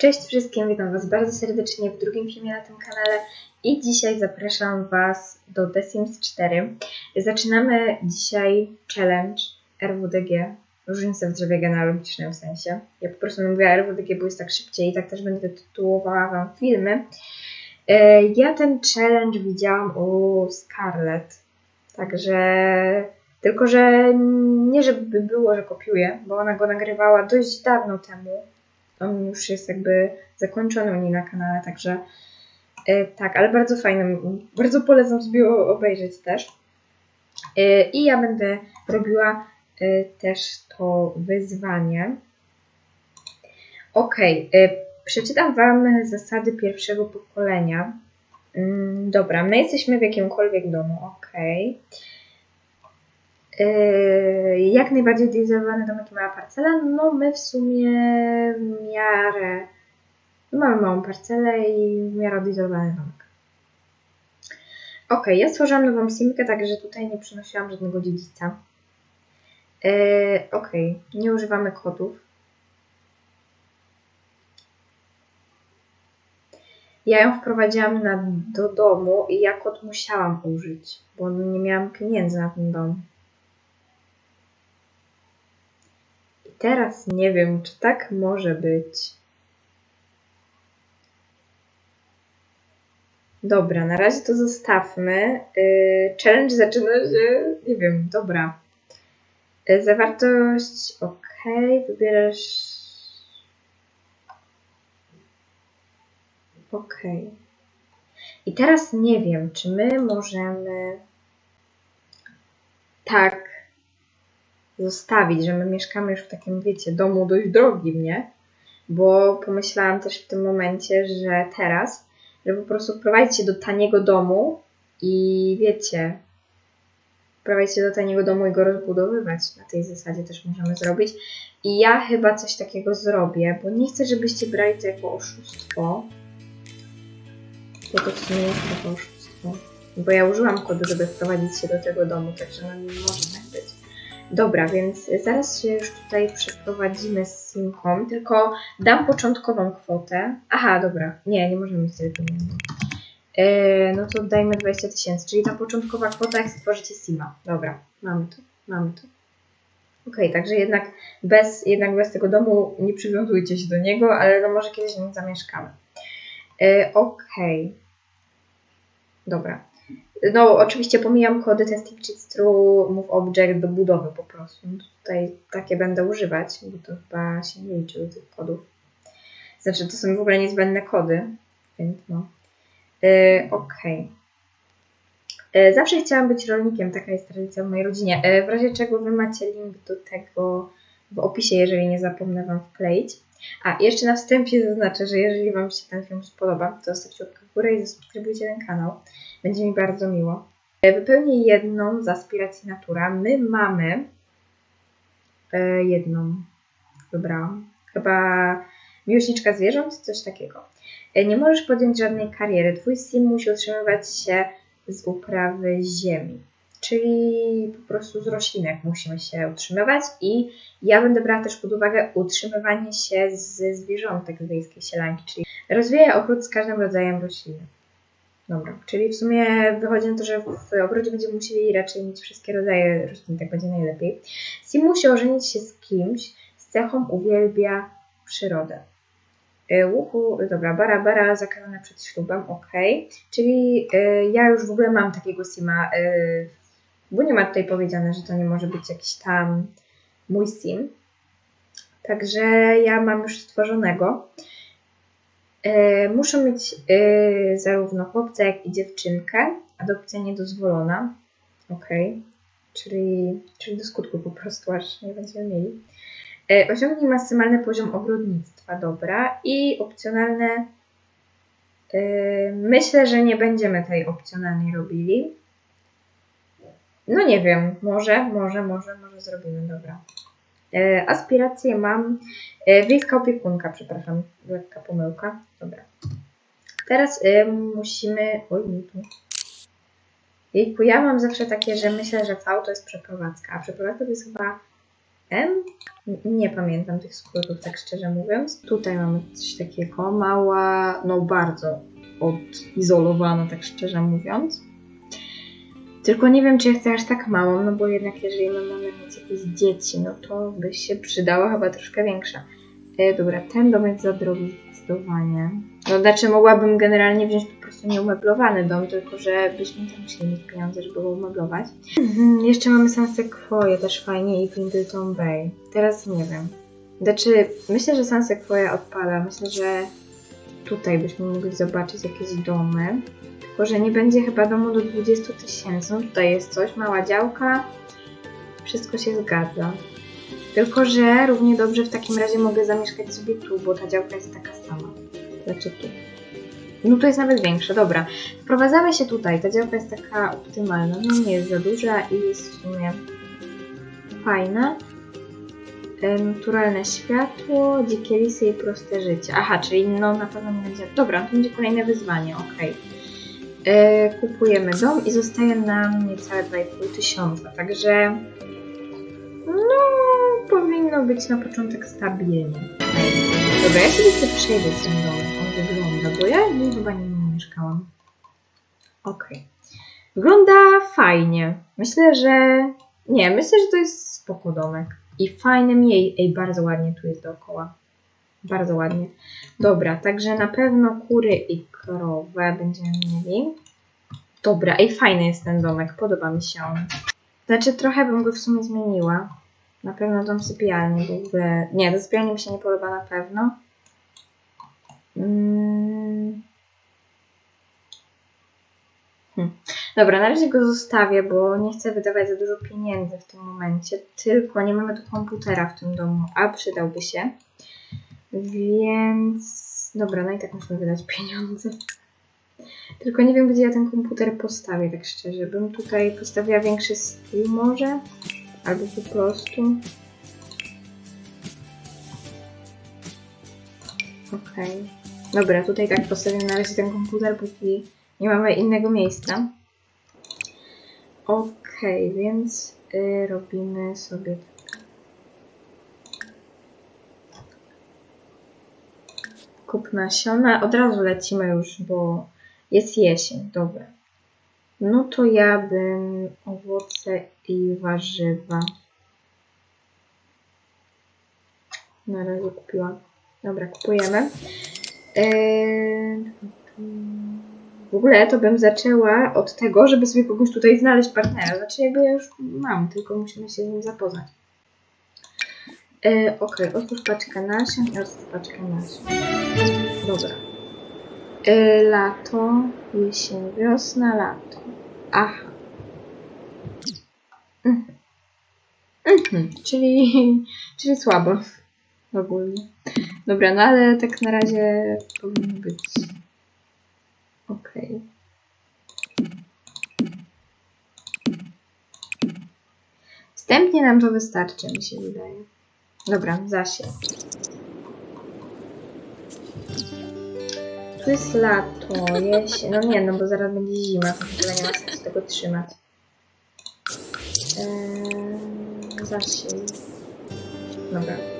Cześć wszystkim, witam Was bardzo serdecznie w drugim filmie na tym kanale i dzisiaj zapraszam Was do The Sims 4. Zaczynamy dzisiaj challenge RWDG, różnica w drzewie genealogicznym w sensie. Ja po prostu mówię RWDG, bo jest tak szybciej i tak też będę tytułowała Wam filmy. E, Ja ten challenge widziałam u Scarlett, także tylko, że nie żeby było, że kopiuję, bo ona go nagrywała dość dawno temu. On już jest jakby zakończony u niej na kanale, także e, tak, ale bardzo fajny. Bardzo polecam sobie obejrzeć też. E, I ja będę robiła e, też to wyzwanie. Ok, przeczytam Wam zasady pierwszego pokolenia. Mm, Dobra, my jesteśmy w jakimkolwiek domu, ok. Jak najbardziej idealizowany domek i mała parcela. No my w sumie w miarę mamy małą parcelę i w miarę odizolowany domek. Ok, ja stworzyłam nową simkę, także tutaj nie przynosiłam żadnego dziedzica. Yy, ok, nie używamy kodów. Ja ją wprowadziłam na, do domu i ja kod musiałam użyć, bo nie miałam pieniędzy na ten dom. Teraz nie wiem, czy tak może być. Dobra, na razie to zostawmy. Yy, challenge zaczyna się, nie wiem, dobra. Yy, zawartość, ok, wybierasz. Ok. I teraz nie wiem, czy my możemy tak zostawić, że my mieszkamy już w takim, wiecie, domu dość drogim, nie? Bo pomyślałam też w tym momencie, że teraz, że po prostu wprowadzić się do taniego domu i wiecie, wprowadzić się do taniego domu i go rozbudowywać. Na tej zasadzie też możemy zrobić. I ja chyba coś takiego zrobię, bo nie chcę, żebyście brali to jako oszustwo. Bo to w sumie jest trochę oszustwo. Bo ja użyłam kodu, żeby wprowadzić się do tego domu, także no nie może tak być. Dobra, więc zaraz się już tutaj przeprowadzimy z Simką, tylko dam początkową kwotę. Aha, dobra, nie, nie możemy mieć tyle pieniędzy. Yy, no to dajmy 20 tysięcy, czyli ta początkowa kwota, jak stworzycie Sima. Dobra, mamy to, mamy to. Okej, także jednak bez, jednak bez tego domu nie przywiązujcie się do niego, ale no może kiedyś nim zamieszkamy. Yy, Okej. Dobra. No, oczywiście pomijam kody testing cheats true move object do budowy po prostu. No, Tutaj takie będę używać, bo to chyba się nie liczy do tych kodów. Znaczy, to są w ogóle niezbędne kody, więc no. Yy, Okej. Yy, Zawsze chciałam być rolnikiem, taka jest tradycja w mojej rodzinie. Yy, W razie czego wy macie link do tego w opisie, jeżeli nie zapomnę Wam wkleić. A, jeszcze na wstępie zaznaczę, że jeżeli Wam się ten film spodoba, to zostawcie łapkę w górę i zasubskrybujcie ten kanał. Będzie mi bardzo miło. E, Wypełnię jedną z aspiracji natura. My mamy e, jedną, wybrałam. Chyba miłośniczka zwierząt, coś takiego. E, Nie możesz podjąć żadnej kariery. Twój sim musi utrzymywać się z uprawy ziemi. Czyli po prostu z roślinek musimy się utrzymywać i ja będę brała też pod uwagę utrzymywanie się ze zwierzątek z wiejskiej sielanki, czyli rozwija ogród z każdym rodzajem rośliny. Dobra, czyli w sumie wychodzi na to, że w ogrodzie będziemy musieli raczej mieć wszystkie rodzaje roślin, tak będzie najlepiej. Sim musi ożenić się z kimś, z cechą uwielbia przyrodę. Y, Łuku, dobra, bara, bara zakazane przed ślubem, ok. Czyli y, ja już w ogóle mam takiego Sima, y, bo nie ma tutaj powiedziane, że to nie może być jakiś tam mój Sim. Także ja mam już stworzonego. E, muszą mieć e, zarówno chłopca, jak i dziewczynkę. Adopcja niedozwolona. Ok. Czyli, czyli do skutku po prostu, aż nie będziemy mieli. E, osiągnij maksymalny poziom ogrodnictwa, dobra. I opcjonalne. Myślę, że nie będziemy tej opcjonalnej robili. No nie wiem, może, może, może, może zrobimy, dobra. E, aspiracje mam. E, opiekunka, przepraszam, lekka pomyłka. Dobra. Teraz e, musimy. Oj, nie tu. Jejku, ja mam zawsze takie, że myślę, że V to jest przeprowadzka, a przeprowadzka to jest chyba M? Nie pamiętam tych skrótów, tak szczerze mówiąc. Tutaj mamy coś takiego, mała, no bardzo odizolowana, tak szczerze mówiąc. Tylko nie wiem, czy ja chcę aż tak małą, no bo jednak jeżeli my mamy mieć jakieś dzieci, no to by się przydała chyba troszkę większa. E, dobra, ten dom jest za drogi zdecydowanie. No znaczy mogłabym generalnie wziąć po prostu nieumeblowany dom, tylko że byśmy tam musieli mieć pieniądze, żeby go umeblować. Mhm, jeszcze mamy San Sequoia też fajnie i Pendleton Bay. Teraz nie wiem. Znaczy, myślę, że San Sequoia odpada. Myślę, że tutaj byśmy mogli zobaczyć jakieś domy. Tylko, że nie będzie chyba domu do 20 tysięcy. No tutaj jest coś, mała działka. Wszystko się zgadza. Tylko, że równie dobrze w takim razie mogę zamieszkać sobie tu, bo ta działka jest taka sama. Znaczy tu. No to jest nawet większa, dobra. Wprowadzamy się tutaj. Ta działka jest taka optymalna. No nie jest za duża i jest w sumie fajna. Naturalne światło, dzikie lisy i proste życie. Aha, czyli no na pewno nie będzie. Dobra, to będzie kolejne wyzwanie, okej. E, Kupujemy dom i zostaje nam niecałe 2,5 tysiąca, także no powinno być na początek stabilnie. Dobra, ja sobie chcę przejrzeć ten dom, on wygląda, bo ja w nim chyba nie mieszkałam. Okej. Wygląda fajnie. Myślę, że... Nie, myślę, że to jest spoko domek. I fajny miej. Ej, bardzo ładnie tu jest dookoła. Bardzo ładnie. Dobra, także na pewno kury i krowę będziemy mieli. Dobra, ej, fajny jest ten domek. Podoba mi się on. Znaczy, trochę bym go w sumie zmieniła. Na pewno dom sypialni byłby... Nie, do sypialni mi się nie podoba na pewno. Mm. Dobra, na razie go zostawię, bo nie chcę wydawać za dużo pieniędzy w tym momencie. Tylko nie mamy tu komputera w tym domu, a przydałby się. Więc... Dobra, no i tak musimy wydać pieniądze. Tylko nie wiem, gdzie ja ten komputer postawię, tak szczerze. Bym tutaj postawiła większy stół może? Albo po prostu... Okej. Dobra, tutaj tak postawię na razie ten komputer, póki nie mamy innego miejsca. Okej, więc y, robimy sobie tak. Kup nasiona. Od razu lecimy już, bo jest jesień. Dobra. No to ja bym owoce i warzywa. Na razie kupiłam. Dobra, kupujemy. Eee, w ogóle to bym zaczęła od tego, żeby sobie kogoś tutaj znaleźć partnera. Znaczy jakby ja już mam, tylko musimy się z nim zapoznać. E, ok, otwórz paczkę nasion i otwórz paczkę nasion. Dobra. E, lato, jesień, wiosna, lato. Aha. Mhm. Mhm. Czyli, czyli słabo. Ogólnie. Dobra, no ale tak na razie powinno być okej. Wstępnie nam to wystarczy, mi się wydaje. Dobra, zasięg. Tu jest lato, jesień. No nie, no bo zaraz będzie zima, to chyba nie ma sensu tego trzymać. Eee, zasięg. Dobra.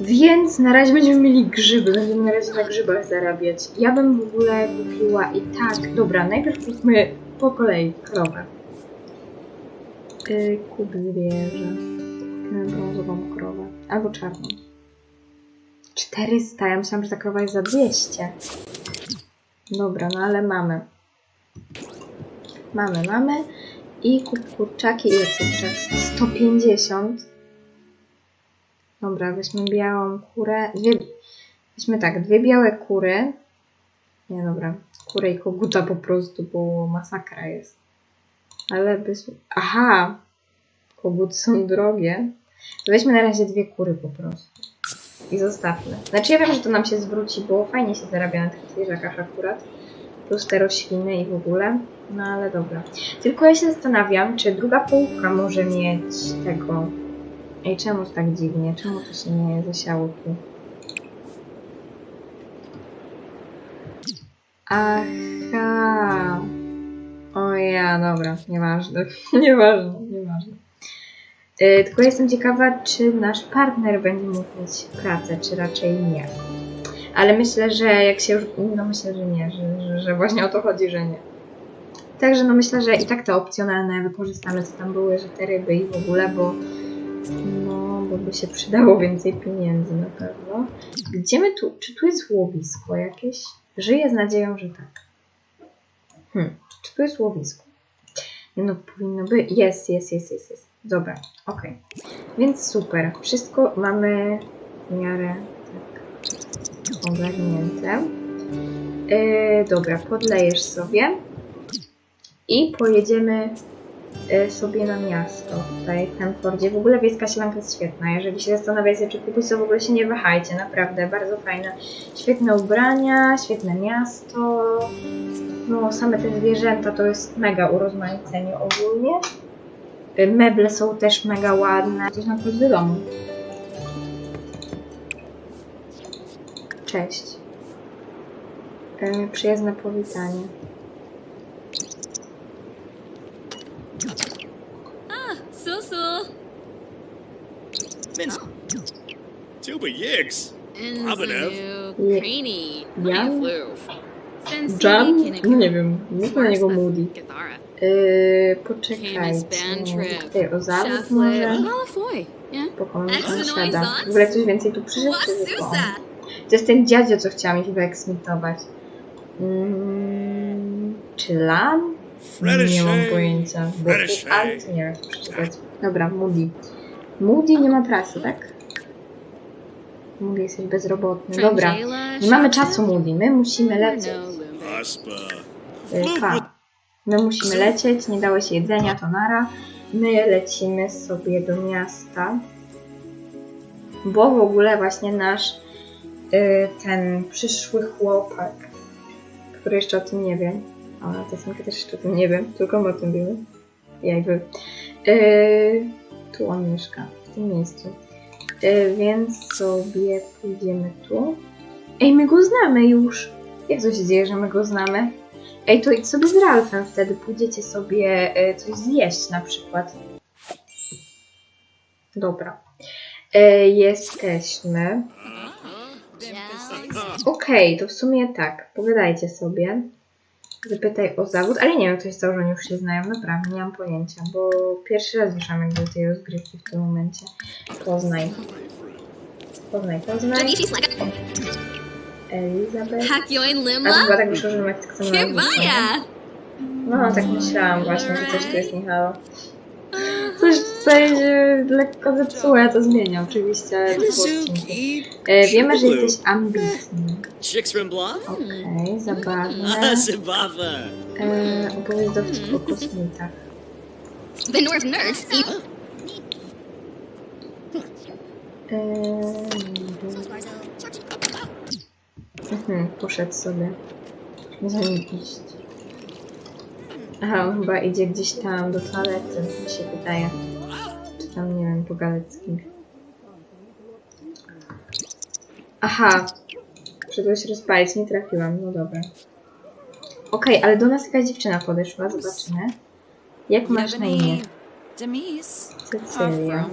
Więc na razie będziemy mieli grzyby, będziemy na razie na grzybach zarabiać. Ja bym w ogóle kupiła i tak. Dobra, najpierw kupmy po kolei krowę. Yy, kup zwierzę. Kupimy brązową krowę. Albo czarną. 400, ja myślałam, że ta krowa jest za 200. Dobra, no ale mamy. Mamy, mamy. I kup kurczaki. Ile kurczak? 150. Dobra, weźmy białą kurę. Dwie, weźmy tak, dwie białe kury. Nie, dobra, kurę i koguta po prostu, bo masakra jest. Ale byśmy... Aha! Koguty są drogie. Weźmy na razie dwie kury po prostu. I zostawmy. Znaczy ja wiem, że to nam się zwróci, bo fajnie się zarabia na tych zwierzakach akurat. Plus te rośliny i w ogóle. No ale dobra. Tylko ja się zastanawiam, czy druga połówka może mieć tego... Ej, czemu to tak dziwnie? Czemu to się nie zasiało tu? Aha. O ja, dobra, nieważne. nieważne, nieważne. Yy, tylko jestem ciekawa, czy nasz partner będzie mógł mieć pracę, czy raczej nie. Ale myślę, że jak się już. No myślę, że nie, że, że, że właśnie o to chodzi, że nie. Także no myślę, że i tak te opcjonalne wykorzystamy, co tam były, że te ryby i w ogóle, bo no, bo by się przydało więcej pieniędzy na pewno. Gdzie my tu, czy tu jest łowisko jakieś? Żyję z nadzieją, że tak. Hmm, czy tu jest łowisko? No, powinno być. Jest, jest, jest, jest, jest. Dobra, okej. Więc super. Wszystko mamy w miarę tak ogarnięte. Yy, dobra, podlejesz sobie i pojedziemy sobie na miasto tutaj w Hemfordzie. W ogóle wiejska sielanka jest świetna. Jeżeli się zastanawiacie, czy kupić, to w ogóle się nie wahajcie. Naprawdę, bardzo fajne. Świetne ubrania, świetne miasto. No, same te zwierzęta to jest mega urozmaicenie ogólnie. Y, Meble są też mega ładne. Coś chodzi do domu. Cześć. Y, Przyjazne powitanie. Tuba Yigs. Craney. Jam? No nie wiem, mów na niego Moody. Yy, poczekajcie. as band trip. Tutaj o zawód Chef może. Pokonam noise W ogóle coś więcej tu przyszedł. To jest ten dziadzio, co chciałam ich wyeksmitować. Mm, czy Lan? Nie mam pojęcia. Bo alt nie przeczytać. Dobra, Moody. Moody nie ma pracy, tak? Moody jesteś bezrobotny. Dobra. Nie mamy czasu, Moody. My musimy No, lecieć. Lumber. Aspa. Y, Pa. My musimy lecieć, nie dałeś jedzenia, to nara. My lecimy sobie do miasta. Bo w ogóle właśnie nasz y, ten przyszły chłopak, który jeszcze o tym nie wie, a na Tesinkę też jeszcze o tym nie wiem, tylko my o tym wiemy. Jakby. Y, tu on mieszka, w tym miejscu. Y, więc sobie pójdziemy tu. Ej, my go znamy już. Jak to się dzieje, że my go znamy? Ej, to idź sobie z Ralfem wtedy, pójdziecie sobie e, coś zjeść na przykład. Dobra. E, jesteśmy. Okej, to w sumie tak. Pogadajcie sobie. Zapytaj o zawód, ale nie wiem, ktoś założył, oni już się znają, naprawdę, nie mam pojęcia, bo pierwszy raz wyszłam jakby tej rozgrywki w tym momencie. Poznaj. Poznaj, poznaj. Elizabeth. Hakyoin A to chyba tak wyszło, że tak nazwisko, nie? Kibaya. No, tak myślałam właśnie, że coś tu jest nie halo. Coś tutaj się lekko zepsuło, ja to zmienię oczywiście. E, wiemy, że jesteś ambitny. Okej, zabawne. Zimbabwe. E, opowiedz dowcip o kosmitach. The North Nurse. E- E, mhm, poszedł sobie. Za nim iść. Aha, on chyba idzie gdzieś tam do toalety, mi się wydaje. Kimś. Aha, przyszedłeś rozpalić, nie trafiłam, no dobra. Okej, ale do nas jakaś dziewczyna podeszła, zobaczymy. Jak masz na imię? Demise. Cecylia.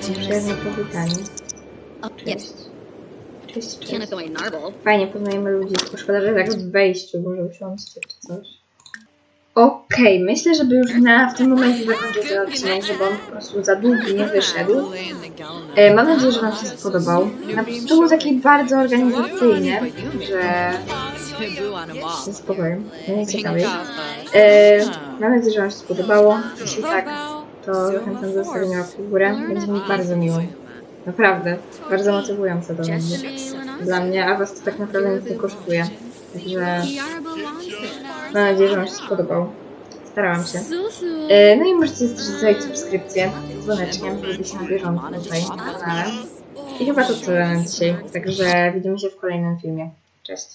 Przyjemne powitanie. Cześć. Cześć, cześć. Fajnie poznajemy ludzi, tylko szkoda, że tak w wejściu, może usiądźcie czy coś. Okej, myślę, żeby już na, w tym momencie zakończyć ten odcinek, żeby on po prostu za długi nie wyszedł. E, mam nadzieję, że Wam się spodobał. Na to był taki bardzo organizacyjny, że... Spokojnie, no nie ciekawej. E, mam nadzieję, że Wam się spodobało. Jeśli tak, to zachęcam do zostawienia łapki w górę. Będzie mi bardzo miło. Naprawdę, bardzo motywujące to będzie dla mnie, a Was to tak naprawdę nic nie kosztuje. Także mam nadzieję, że Wam się spodobał. Starałam się. E, No i możecie też zostawić subskrypcję z dzwoneczkiem, żeby być na bieżąco tutaj na kanale. I chyba to tyle na dzisiaj. Także widzimy się w kolejnym filmie. Cześć.